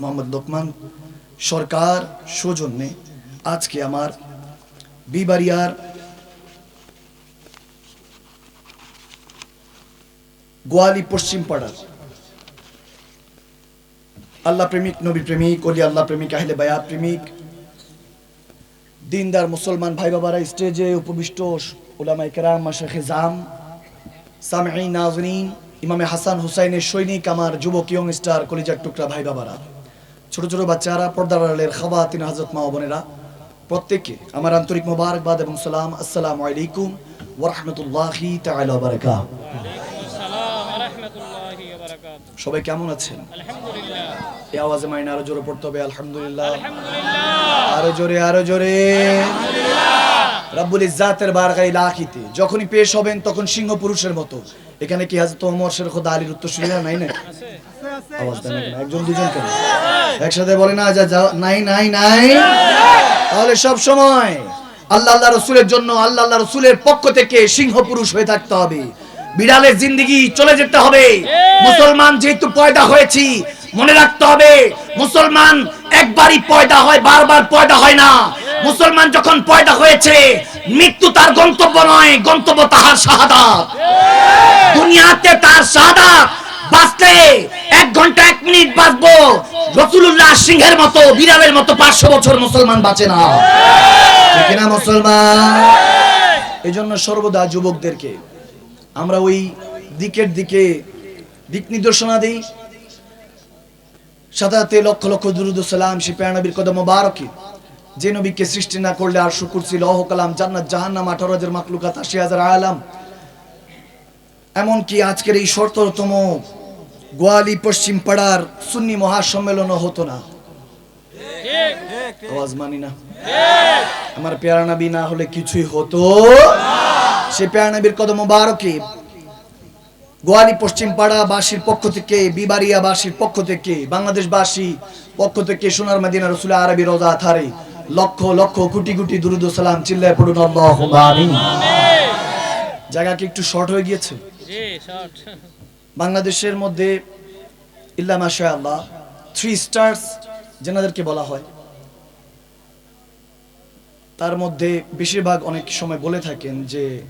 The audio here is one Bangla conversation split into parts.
মোহাম্মদ লোকমান। সরকার সৌজন্যে আজকে আমার বিবারিয়ার গোয়ালি পশ্চিম পাড়ার আল্লাহ প্রেমিক নবী প্রেমিক, অলি আল্লাহ প্রেমিক, আহলে বায়াত প্রেমিক, দিনদার মুসলমান ভাই বাবারা স্টেজে উপবিষ্ট ওলামাই কেরাম মাশাখে জাম, সামঈন নাজরিন, ইমামে হাসান হুসাইনের সৈনিক, আমার যুবক, ইয়ং স্টার, কলিজার টুকরা ভাই বাবারা। ছোট ছোট বাচ্চারা, পর্দার আড়ালের খাওয়াতিন হজরত মা বোনেরা, প্রত্যেককে আমার আন্তরিক মোবারকবাদ এবং সালাম। আসসালামু আলাইকুম ওরহমতুল্লাহি বারাকাত সবাই কেমন আছেন? এই আওয়াজে মাইনে আরও জোরে পড়তে হবে, আলহামদুলিল্লাহ। আরও জোরে আরও জোরে। রাব্বুল ইজ্জাতের বারগাই লাখিতে যখনই পেশ হবেন তখন সিংহ পুরুষের মতো। এখানে কি হাজরত ওমর শের খোদা আলীর উত্তর শুনিয়া নাই না আওয়াজ দেন না কেন? একজন দুজন কেন? একসাথে বলে না যা নাই নাই নাই। তাহলে সব সময় আল্লাহ আল্লাহ রসুলের জন্য আল্লাহ আল্লাহ রসুলের পক্ষ থেকে সিংহ পুরুষ হয়ে থাকতে হবে। বিড়ালের জিন্দিগি চলে যেতে হবে। মুসলমান যেহেতু পয়দা হয়েছি মনে রাখতে হবে মুসলমান একবারই পয়দা হয় বারবার পয়দা হয় না। মুসলমান যখন পয়দা হয়েছে মৃত্যু তার গন্তব্য নয় গন্তব্য তাহার শাহাদাত। দুনিয়াতে তার শাহাদাত। বাঁচতে এক ঘণ্টা এক মিনিট বাঁচবো রসুল্লাহ সিংহের মতো বিড়ালের মতো পাঁচশো বছর মুসলমান বাঁচে না। না মুসলমান? এই জন্য সর্বদা যুবকদেরকে আমরা ওই দিকের দিকে দিক নির্দেশনা দিই। সাদাতে লক্ষ লক্ষ দুরুদ সালাম সে পেয়া নবীর কদম বারকে যে নবীকে সৃষ্টি না করলে আর শুকুর ছিল। লহ কালাম জান্নাত জাহান্নাম আঠারো হাজার মাকলুকাত আশি হাজার আলাম। এমনকি আজকের এই শর্ততম গোয়ালি পশ্চিম পাড়ার সুন্নি মহাসম্মেলনও হতো না। আওয়াজ মানি না। আমার পেয়ারা নবী না হলে কিছুই হতো সে পেয়ারা নবীর কদম বারকে গোয়ালি পশ্চিম পাড়া বাসীর পক্ষ থেকে বিবারিয়া বাসীর পক্ষ থেকে বাংলাদেশ বাসী পক্ষ থেকে সোনার মদিনা রসুল আরবি রোজা থারে লক্ষ লক্ষ কোটি কোটি দুরুদ সালাম চিল্লায় পড়ুন জায়গা কি একটু শর্ট হয়ে গিয়েছে? বাংলাদেশের মধ্যে ইল্লা মাশা আল্লাহ থ্রি স্টার্স যেনাদেরকে বলা হয় তার মধ্যে বেশিরভাগ অনেক সময় বলে থাকেন যে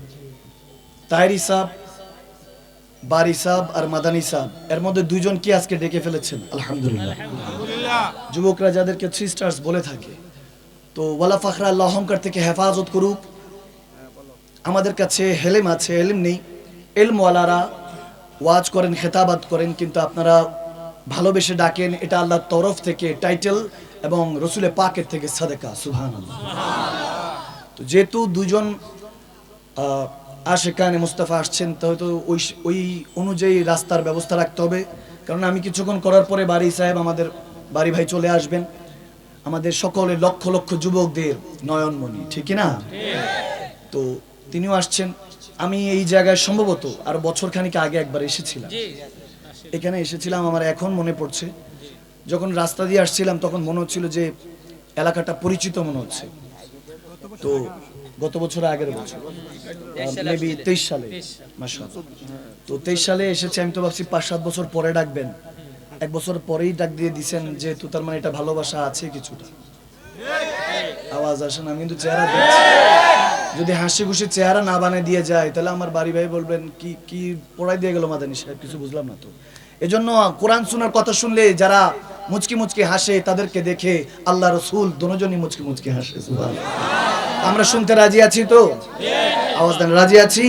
তাহেরি সাহ বারি সাহ আর মাদানি সাহ এর মধ্যে দুইজন কি আজকে ডেকে ফেলেছেন? আলহামদুলিল্লাহ। যুবকরা যাদেরকে থ্রি স্টার্স বলে থাকে তো ওয়ালা ফাখরা আল্লাহ অহংকার থেকে হেফাজত করুক। আমাদের কাছে হেলেম আছে হেলেম নেই। এলমওয়ালারা ওয়াজ করেন খেতাবাদ করেন, কিন্তু আপনারা ভালোবেসে ডাকেন, এটা আল্লাহর তরফ থেকে টাইটেল এবং রসুলে পাকের থেকে সাদেকা সুহান তো যেহেতু দুজন আশেকানে মুস্তাফা আসছেন, তো হয়তো ওই ওই অনুযায়ী রাস্তার ব্যবস্থা রাখতে হবে। কারণ আমি কিছুক্ষণ করার পরে বাড়ি সাহেব আমাদের বাড়ি ভাই চলে আসবেন। আমাদের সকলে লক্ষ লক্ষ যুবকদের নয়নমণি ঠিক না? তো তিনিও আসছেন। আমি এই জায়গায় সম্ভবত আর বছর খানিক আগে একবার এসেছিলাম। এখানে এসেছিলাম আমার এখন মনে পড়ছে। যখন রাস্তা দিয়ে আসছিলাম তখন মনে হচ্ছিল যে এলাকাটা পরিচিত মনে হচ্ছে। তো গত বছর আগের বছর মেবি তেইশ সালে। তো তেইশ সালে এসেছে আমি তো ভাবছি পাঁচ সাত বছর পরে ডাকবেন। এক বছর পরেই ডাক দিয়ে দিছেন যেহেতু তার মানে এটা ভালোবাসা আছে কিছুটা। আওয়াজ আসে না আমি কিন্তু চেহারা দেখছি। যদি হাসি খুশি চেহারা না বানিয়ে দিয়ে যায়, তাহলে আমার বাড়ি ভাই বলবেন, কি কি পড়াই দিয়ে গেল মাদানি সাহেব? কিছু বুঝলাম না তো। এজন্য কোরআন শোনার কথা শুনলে যারা মুচকি মুচকি হাসে, তাদেরকে দেখে আল্লাহ রসুল দুজনই মুচকি মুচকি হাসে আমরা শুনতে রাজি আছি তো? আওয়াজ দেন, রাজি আছি?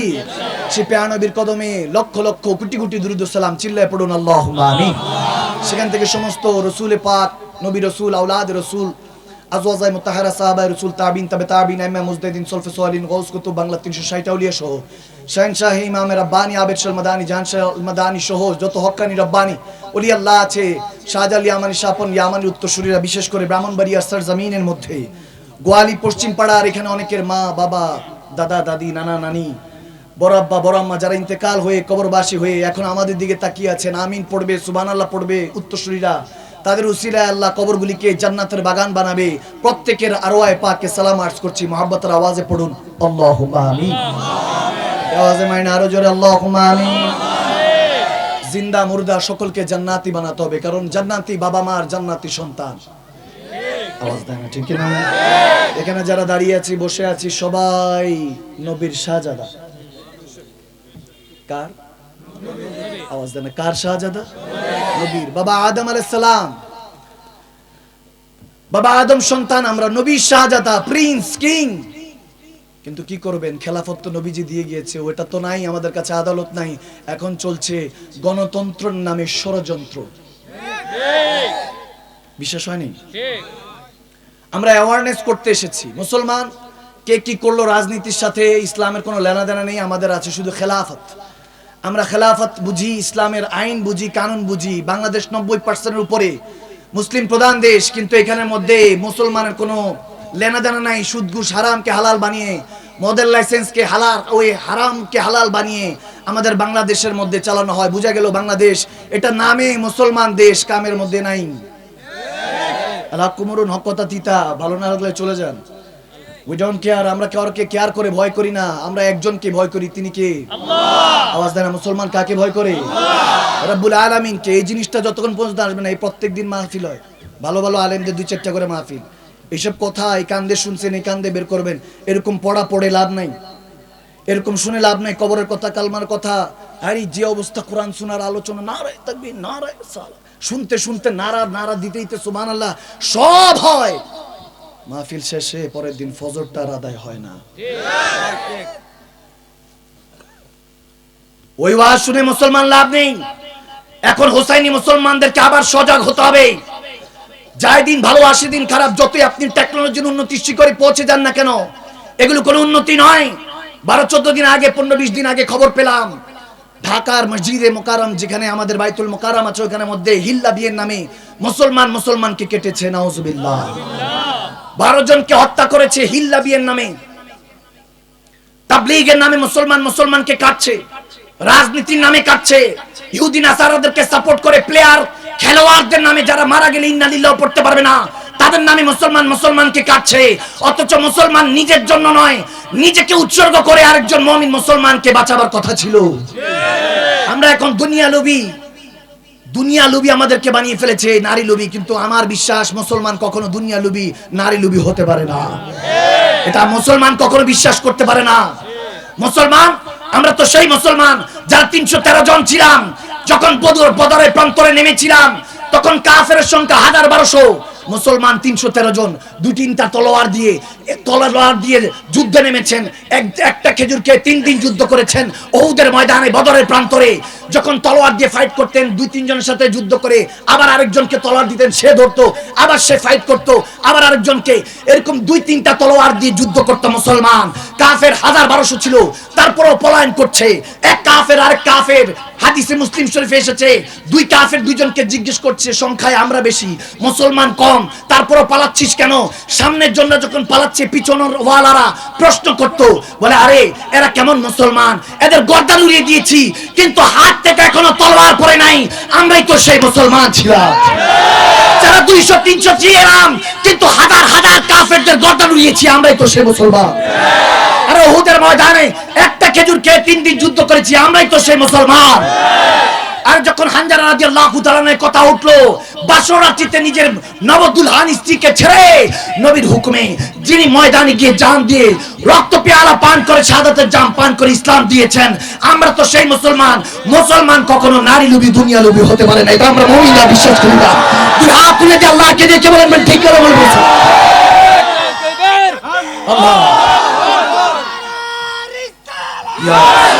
সে পেয়ানবীর কদমে লক্ষ লক্ষ কোটি কোটি দুরুদ সালাম চিল্লায় পড়ুন আল্লাহ সেখান থেকে সমস্ত রসুল পাক, নবী রসুল আউলাদ রসুল আজওয়াজাই মুতাহারা সাহাবায়ে রাসূল তাবিন, তাবে তাবিন ইমাম মুজতাহিদিন, সলফে সোয়ালিন গাউস কুতুব বাংলা 360 আউলিয়া সহ। শাহেনশাহ ইমাম রাব্বানি আবেদ শাহ মাদানি, জাহান শাহ মাদানি সহ যত হক্কানি রব্বানি ওলি আল্লাহ আছে শাহজাল ইয়ামানি শাপন ইয়ামানি, উত্তরসূরিরা, বিশেষ করে ব্রাহ্মণবাড়িয়া সার জমিনের মধ্যে। গোয়ালি, পশ্চিম পাড়ার এখানে অনেকের মা, বাবা, দাদা, দাদি, নানা, নানি বড় আম্মা যারা ইন্তেকাল হয়ে কবরবাসী হয়ে এখন আমাদের দিকে তাকিয়ে আছেন, আমিন পড়বে, সুবহানাল্লাহ পড়বে, উত্তরসূরিরা। তাদের উসিলায় আল্লাহ কবরগুলিকে জান্নাতের বাগান বানাবে। প্রত্যেকের আরওয়ায় পাকে সালাম আর্জ করছি, মোহাব্বতের আওয়াজে পড়ুন। আমিন। আওয়াজে মাইনা আরও জোরে আমিন। জিন্দা মুর্দা সকলকে জান্নাতি বানাতে হবে, কারণ জান্নাতি বাবা মার জান্নাতি সন্তান। এখানে যারা দাঁড়িয়ে আছি, বসে আছি, সবাই নবীর শাহজাদা। কার? আওয়াজ দেয় না কার শাহজাদা? নবীর। বাবা আদম আলাইহিস সালাম বাবা আদম সন্তান, আমরা শাহজাদা, প্রিন্স, কিং। কিন্তু কি করবেন? খেলাফত তো নবীজি দিয়ে গিয়েছে, ওটা তো নাই, আমাদের কাছে আদালত নাই। এখন চলছে গণতন্ত্রের নামে ষড়যন্ত্র। বিশ্বাস হয়নি? আমরা অ্যাওয়ারনেস করতে এসেছি। মুসলমান, কে কি করল রাজনীতির সাথে? ইসলামের কোনো লেনা দেনা নেই, আমাদের আছে শুধু খেলাফত। আমরা খেলাফত বুঝি, ইসলামের আইন বুঝি, কানুন বুঝি, বাংলাদেশ নব্বই পার্সেন্টের উপরে। মুসলিম প্রধান দেশ, কিন্তু এখানের মধ্যে মুসলমানের কোনো লেনা দেনা নাই সুদ ঘুষ হারামকে হালাল বানিয়ে মদের লাইসেন্সকে হালাল, ওই হারামকে হালাল বানিয়ে আমাদের বাংলাদেশের মধ্যে চালানো হয়। বোঝা গেল বাংলাদেশ, এটা নামে মুসলমান দেশ কামের মধ্যে নাই। আল্লাহ কুমরুন হকতা তিতা, ভালো না লাগলে চলে যান। উই ডোন্ট কেয়ার আমরা কাউকে কেয়ার করে ভয় করি না। আমরা একজনকে ভয় করি তিনি কে? আওয়াজ দেয় না মুসলমান কাকে ভয় করে? রব্বুল আলামিন কে? এই জিনিসটা যতক্ষণ পর্যন্ত আসবে না এই প্রত্যেক দিন মাহফিল হয়। ভালো ভালো আলেমদের দুই চারটা করে মাহফিল। এইসব কথা এই কান্দে শুনছেন এই কান্দে বের করবেন। এরকম পড়া পড়ে লাভ নাই। এরকম শুনে লাভ নাই কবরের কথা কালমার কথা। আরে যে অবস্থা কোরআন শোনার আলোচনা না রে থাকবি না শুনতে শুনতে নারা নারা দিতে দিতে সুবহান আল্লাহ সব হয়। মাহফিল শেষে পরের দিন ফজরটা আদায় হয় না। ওই ওয়াজ শুনে মুসলমান লাভ নেই। এখন হোসাইনি মুসলমানদেরকে আবার সজাগ হতে হবে। যাই দিন ভালো, আসে দিন খারাপ, যতই আপনি টেকনোলজির উন্নতি শিখরে পৌঁছে যান না কেন, এগুলো কোনো উন্নতি নয়। বারো, চোদ্দ দিন আগে, পনেরো, বিশ দিন আগে খবর পেলাম, ঢাকার মসজিদে মোকারম যেখানে আমাদের বাইতুল মোকারম আছে ওখানে মধ্যে হিল্লা বিয়ের নামে মুসলমান মুসলমানকে কেটেছে, নাউজুবিল্লাহ। বারো জনকে হত্যা করেছে হিল্লা বিয়ের নামে। তাবলিগের নামে মুসলমান মুসলমানকে কাটছে, রাজনীতির নামে কাটছে ইহুদিন আসারাদেরকে সাপোর্ট করে প্লেয়ার খেলোয়াড়দের নামে যারা মারা গেলে ইন্নালিল্লাহ পড়তে পারবে না, তাদের নামে মুসলমান মুসলমানকে কাটছে, অথচ মুসলমান নিজের জন্য নয়, নিজেকে উৎসর্গ করে আরেকজন মমিন মুসলমানকে বাঁচাবার কথা ছিল। আমরা এখন দুনিয়া লোভী দুনিয়া লুবি আমাদেরকে বানিয়ে ফেলেছে নারী লুবি। কিন্তু আমার বিশ্বাস, মুসলমান কখনো দুনিয়া লুবি, নারী লুবি হতে পারে না। এটা মুসলমান কখনো বিশ্বাস করতে পারে না। মুসলমান, আমরা তো সেই মুসলমান, যারা তিনশো তেরো জন ছিলাম। যখন বদর বদরের প্রান্তরে নেমেছিলাম, তখন কাফের সংখ্যা হাজার বারোশো। মুসলমান তিনশো তেরো জন দু তিনটা তলোয়ার দিয়ে তলোয়ার দিয়ে যুদ্ধে নেমেছেন। এক- একটা খেজুরকে তিন দিন যুদ্ধ করেছেন ওহুদের ময়দানে, বদরের প্রান্তরে। যখন তলোয়ার দিয়ে ফাইট করতেন, দুই তিনজনের সাথে যুদ্ধ করে আবার আরেকজনকে তলোয়ার দিতেন, সে ধরতো, আবার সে ফাইট করতো, আবার আরেকজনকে। এরকম দুই তিনটা তলোয়ার দিয়ে যুদ্ধ করতো মুসলমান। কাফের হাজার বারোশো ছিল, তারপরও পলায়ন করছে। এক কাফের আরেক কাফের। হাদিসে মুসলিম শরীফে এসেছে, দুই কাফের দুইজনকে জিজ্ঞেস করছে, সংখ্যায় আমরা বেশি, মুসলমান কম, তারপরও পালাচ্ছিস কেন? সামনের জন্য যখন পালাচ্ছে, পিছনের ওয়ালারা প্রশ্ন করতো, বলে, আরে, এরা কেমন মুসলমান? এদের গর্দান উড়িয়ে দিয়েছি, কিন্তু হাত থেকে এখনও তলোয়ার পড়ে নাই। আমরাই তো সেই মুসলমান ছিলাম। যারা দুইশো, তিনশো ছিলাম কিন্তু হাজার হাজার কাফেরদের গর্দান উড়িয়েছি, আমরাই তো সেই মুসলমান। আরে, ওহুদের ময়দানে একটা খেজুর খেয়ে তিন দিন যুদ্ধ করেছি আমরাই তো সেই মুসলমান। আর যখন হানজারা কথা উঠল বাসর রাত্রিতে নিজের নবদুলহান স্ত্রীকে ছেড়ে নবীর হুকুমে যিনি ময়দানে গিয়ে জান দিয়ে রক্ত পেয়ালা পান করে শাহাদাতের জাম পান করে ইসলাম দিয়েছেন আমরা তো সেই মুসলমান। মুসলমান কখনো নারী লুবি দুনিয়া লুবি হতে পারে না এটা আমরা মহিলা বিশ্বাস করি না। তুই হাত তুলে দিয়ে আল্লাহকে দেখে বলেন ঠিক করে বলব। আল্লাহ। ইয়া